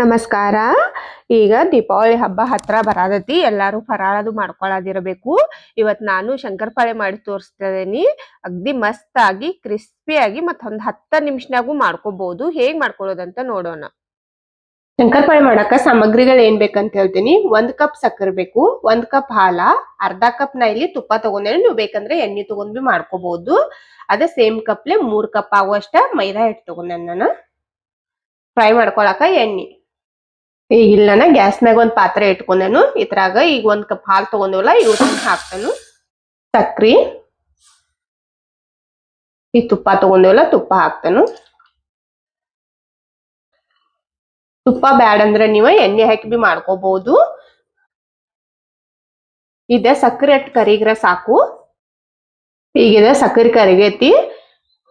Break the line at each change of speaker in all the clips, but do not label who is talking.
ನಮಸ್ಕಾರ. ಈಗ ದೀಪಾವಳಿ ಹಬ್ಬ ಹತ್ರ ಬರಾದತಿ ಎಲ್ಲಾರು ಫರಾಳದು ಮಾಡ್ಕೊಳ್ಳೋದಿರಬೇಕು ಇವತ್ ನಾನು ಶಂಕರಪಾಳೆ ಮಾಡಿ ತೋರಿಸ್ತಿದ್ದೀನಿ ಅಗ್ದಿ ಮಸ್ತ್ ಆಗಿ ಕ್ರಿಸ್ಪಿ ಆಗಿ ಮತ್ತ ಒಂದ್ ಹತ್ತ ನಿಮಿಷನಾಗೂ ಮಾಡ್ಕೋಬಹುದು ಹೇಗ್ ಮಾಡ್ಕೊಳ್ಳೋದಂತ ನೋಡೋಣ. ಶಂಕರಪಾಳೆ ಮಾಡಕ ಸಾಮಗ್ರಿಗಳು ಏನ್ ಬೇಕಂತ ಹೇಳ್ತೀನಿ. ಒಂದ್ ಕಪ್ ಸಕ್ಕರೆ ಬೇಕು, ಒಂದ್ ಕಪ್ ಹಾಲ, ಅರ್ಧ ಕಪ್ ನಾ ಇಲ್ಲಿ ತುಪ್ಪ ತಗೊಂಡೇನೆ ನೀವು ಬೇಕಂದ್ರೆ ಎಣ್ಣೆ ತಗೊಂಡ್ ಬಿ ಮಾಡ್ಕೋಬಹುದು ಅದೇ ಸೇಮ್ ಕಪ್ಲೆ ಮೂರ್ ಕಪ್ ಆಗುವಷ್ಟ ಮೈದಾ ಹಿಟ್ಟು ತಗೊಂಡ್ ನಾನು ಫ್ರೈ ಮಾಡ್ಕೊಳಕ ಎಣ್ಣೆ. ಈಗ ಇಲ್ಲನ ಗ್ಯಾಸ್ ಮ್ಯಾಗ ಒಂದ್ ಪಾತ್ರೆ ಇಟ್ಕೊಂಡೇನು. ಇದ್ರಾಗ ಈಗ ಒಂದ್ ಕಪ್ ಹಾಲು ತಗೊಂಡಿವಲ್ಲ ಇವತ್ತನ್ನ ಹಾಕ್ತಾನು. ಸಕ್ರಿ. ಈ ತುಪ್ಪ ತಗೊಂಡೇವಲ್ಲ, ತುಪ್ಪ ಹಾಕ್ತಾನು. ತುಪ್ಪ ಬ್ಯಾಡ ಅಂದ್ರೆ ನೀವ ಎಣ್ಣೆ ಹಾಕಿ ಬಿ ಮಾಡ್ಕೋಬಹುದು ಇದೆ ಸಕ್ಕರೆ ಅಟ್ ಕರಿಗ್ರ ಸಾಕು. ಈಗಿದ ಸಕ್ಕರೆ ಕರಿಗೈತಿ.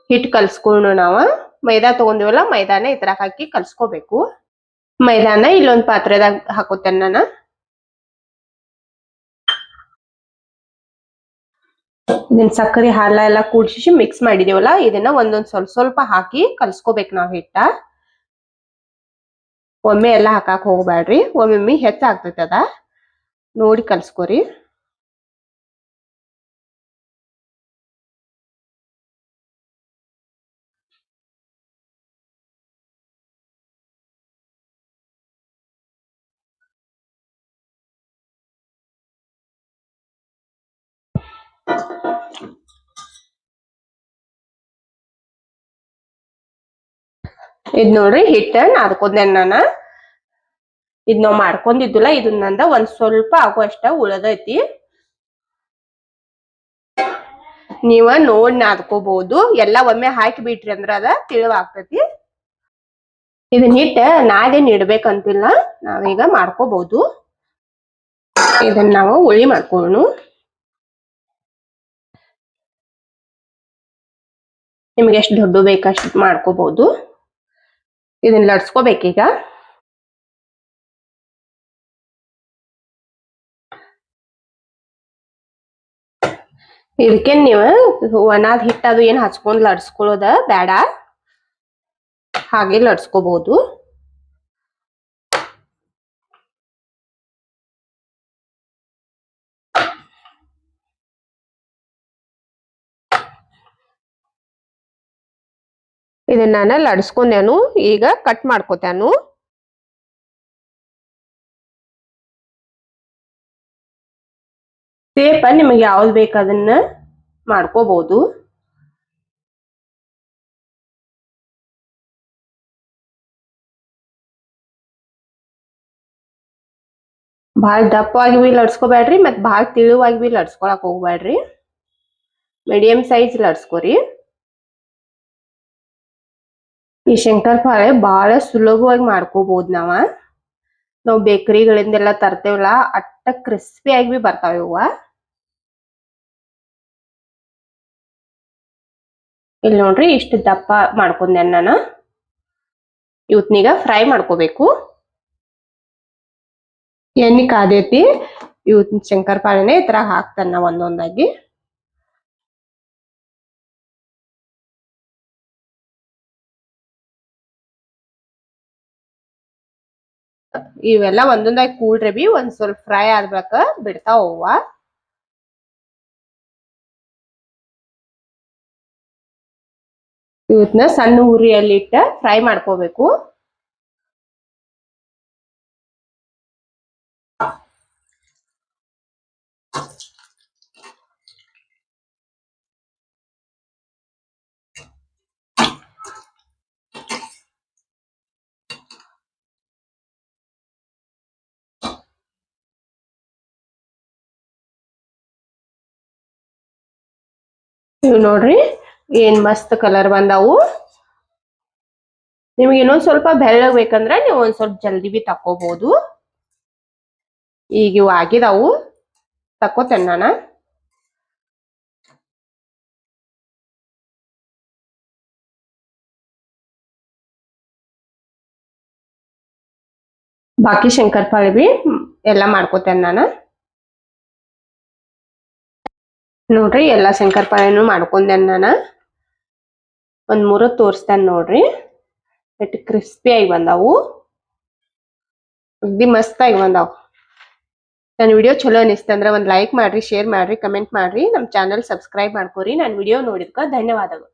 ಹಿಟ್ ಕಲ್ಸ್ಕೊಂಡು ನಾವ. ಮೈದಾ ತಗೊಂಡಿವಲ್ಲ, ಮೈದಾನ ಇದ್ರಾಗ ಹಾಕಿ ಕಲ್ಸ್ಕೋಬೇಕು. ಮೈದಾನ ಇಲ್ಲೊಂದು ಪಾತ್ರೆದಾಗ ಹಾಕೋತೇನೆ ನಾನು ಇದನ್ನ ಸಕ್ಕರೆ ಹಾಲ ಎಲ್ಲ ಕೂಡ್ಸಿ ಮಿಕ್ಸ್ ಮಾಡಿದೀವಲ್ಲ? ಇದನ್ನ ಒಂದೊಂದ್ ಸ್ವಲ್ಪ ಸ್ವಲ್ಪ ಹಾಕಿ ಕಲ್ಸ್ಕೋಬೇಕು ನಾವು ಹಿಟ್ಟ. ಒಮ್ಮೆ ಎಲ್ಲ ಹಾಕಕ್ ಹೋಗ್ಬ್ಯಾಡ್ರಿ. ಒಮ್ಮೊಮ್ಮೆ ಹೆಚ್ಚ ಆಗ್ತೈತಿ ಅದ ನೋಡಿ ಕಲ್ಸ್ಕೊರಿ. ಇದ್ ನೋಡ್ರಿ ಹಿಟ್ಟ ನಾದ್ಕೊಂಡೆ ನಾನ ಇದ್ ನಾವ್ ಮಾಡ್ಕೊಂಡಿದ್ದಿಲ್ಲ ಇದನ್ನಂದ ಒಂದ್ ಸ್ವಲ್ಪ ಆಗೋ ಅಷ್ಟ ಉಳದೈತಿ. ನೀವ ನೋಡ್ ನಾದ್ಕೋಬಹುದು ಎಲ್ಲಾ ಒಮ್ಮೆ ಹಾಕಿ ಬಿಟ್ರಿ ಅಂದ್ರ ಅದ ತಿಳಿವಾಗ್ತತಿ. ಇದನ್ನ ಹಿಟ್ಟ ನಾದೇನ್ ಇಡ್ಬೇಕಂತಿಲ್ಲ, ನಾವೀಗ ಮಾಡ್ಕೋಬಹುದು ಇದನ್ನ ನಾವು ಉಳಿ ಮಾಡ್ಕೊಳ್ಳು ನಿಮ್ಗೆ ಎಷ್ಟು ದೊಡ್ಡ ಬೇಕಷ್ಟು ಮಾಡ್ಕೋಬಹುದು ಇದನ್ನ ಲಡ್ಸ್ಕೋಬೇಕೀಗ ಇದಕ್ಕೆ ನೀವು ಒಣದ ಹಿಟ್ಟು ಅದು ಏನು ಹಚ್ಕೊಂಡು ಲಡ್ಸ್ಕೊಳ್ಳೋದ ಬೇಡ. ಹಾಗೆ ಲಡ್ಸ್ಕೋಬಹುದು ಇದನ್ನ ನಾನು ಲಡ್ಸ್ಕೊಂಡೇನು, ಈಗ ಕಟ್ ಮಾಡ್ಕೋತಾನು. ಸೇಪ ನಿಮಗೆ ಯಾವ್ದು ಬೇಕು ಅದನ್ನ ಮಾಡ್ಕೋಬಹುದು ಭಾಳ ದಪ್ಪವಾಗಿ ಬಿ ಲಡ್ಸ್ಕೋಬೇಡ್ರಿ ಮತ್ತೆ ಭಾಳ ತಿಳುವಾಗಿ ಬಿ ಲಡ್ಸ್ಕೊಳಕ್ ಹೋಗ್ಬೇಡ್ರಿ ಮೀಡಿಯಂ ಸೈಜ್ ಲಡ್ಸ್ಕೊರಿ. ಈ ಶಂಕರಪಾಳೆ ಬಹಳ ಸುಲಭವಾಗಿ ಮಾಡ್ಕೋಬಹುದು ನಾವ. ನಾವು ಬೇಕರಿಗಳಿಂದೆಲ್ಲ ತರ್ತೇವಲ್ಲ, ಅಟ್ಟ ಕ್ರಿಸ್ಪಿ ಆಗಿ ಬಿ ಬರ್ತಾವ ಇವ ಇಲ್ಲಿ ನೋಡ್ರಿ ಇಷ್ಟು ದಪ್ಪ ಮಾಡ್ಕೊಂಡೆ ನಾನು. ಇವತ್ನೀಗ ಫ್ರೈ ಮಾಡ್ಕೋಬೇಕು. ಎಣ್ಣೆ ಕಾದೈತಿ ಶಂಕರ್ ಪಾಳೆನೆ ಈ ತರ ಹಾಕ್ತಾನ ಒಂದೊಂದಾಗಿ. ಇವೆಲ್ಲ ಒಂದೊಂದಾಗಿ ಕೂಡ್ರೆ ಬಿ ಒಂದ್ ಸ್ವಲ್ಪ ಫ್ರೈ ಆದ್ಬೇಕ ಬಿಡ್ತಾವ ಅವ್ವ ಇವತ್ನ ಸಣ್ಣ ಉರಿಯಲ್ಲಿ ಇಟ್ಟ ಫ್ರೈ ಮಾಡ್ಕೋಬೇಕು. ಇವ್ ನೋಡ್ರಿ, ಏನ್ ಮಸ್ತ್ ಕಲರ್ ಬಂದಾವು. ನಿಮ್ಗೆ ಇನ್ನೊಂದ್ ಸ್ವಲ್ಪ ಬೆಳ್ಳಗ್ ಬೇಕಂದ್ರ ನೀವು ಒಂದ್ ಸ್ವಲ್ಪ ಜಲ್ದಿ ಬಿ ತಕೋಬಹುದು ಈಗ ಇವು ಆಗಿದಾವು. ತಕೋತೇನೆ ನಾನ. ಬಾಕಿ ಶಂಕರಪಾಳಿ ಬಿ ಎಲ್ಲ ಮಾಡ್ಕೋತೇನೆ ನಾನು. ನೋಡ್ರಿ ಎಲ್ಲಾ ಶಂಕರಪಾಳೆನು ಮಾಡ್ಕೊಂಡೆ ನಾನು ಒಂದು ಮೂರು ತೋರಿಸ್ತೇನೆ ನೋಡ್ರಿ. ಎಷ್ಟು ಕ್ರಿಸ್ಪಿ ಆಗಿ ಬಂದಾವು. ಅಗ್ದಿ ಮಸ್ತ್ ಆಗಿ ಬಂದಾವು. ನನ್ನ ವಿಡಿಯೋ ಚಲೋ ಅನಿಸ್ತಂದ್ರ ಒಂದು ಲೈಕ್ ಮಾಡ್ರಿ ಶೇರ್ ಮಾಡ್ರಿ ಕಮೆಂಟ್ ಮಾಡ್ರಿ. ನಮ್ಮ ಚಾನಲ್ ಸಬ್ಸ್ಕ್ರೈಬ್ ಮಾಡ್ಕೊರಿ. ನಾನು ವಿಡಿಯೋ ನೋಡಿದ್ಕ ಧನ್ಯವಾದಗಳು.